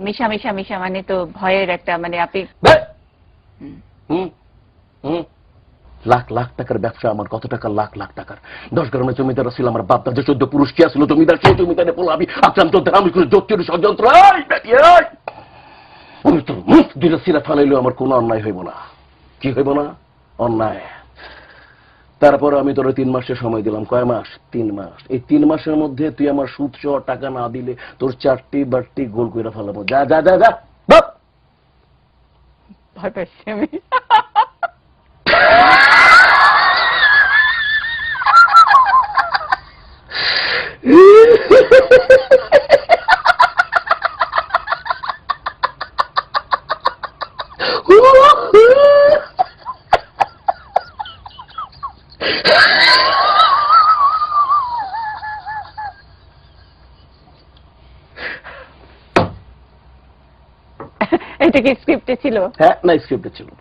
মিশা মিশা মিশা মানে তো ভয়ের একটা মানে আপনি লাখ লাখ টাকার ব্যবসা আমার কত টাকা লাখ লাখ টাকার। দশ গ্রামের জমিদার ছিল আমার বাপ দাদা চোদ্দ পুরুষ কি আসছিল জমিদার সেই জমিদারে বলো আমি আক্রান্ত আমি করে যোগ ষড়যন্ত্র! আমি তো মুখ দিলে সিরা ফালাইলেও আমার কোনো অন্যায় হইব না। কি হইব না? অন্যায়। তারপর আমি তোর তিন মাসের সময় দিলাম। কয় মাস? তিন মাস। এই তিন মাসের মধ্যে তুই আমার সুদ সহ টাকা না দিলে তোর চারটি বারটি গোল করে ফেলাবো। যা যা যা যা! ভয় পাচ্ছি আমি। এটা কি স্ক্রিপ্টে ছিল? হ্যাঁ না স্ক্রিপ্টে ছিল।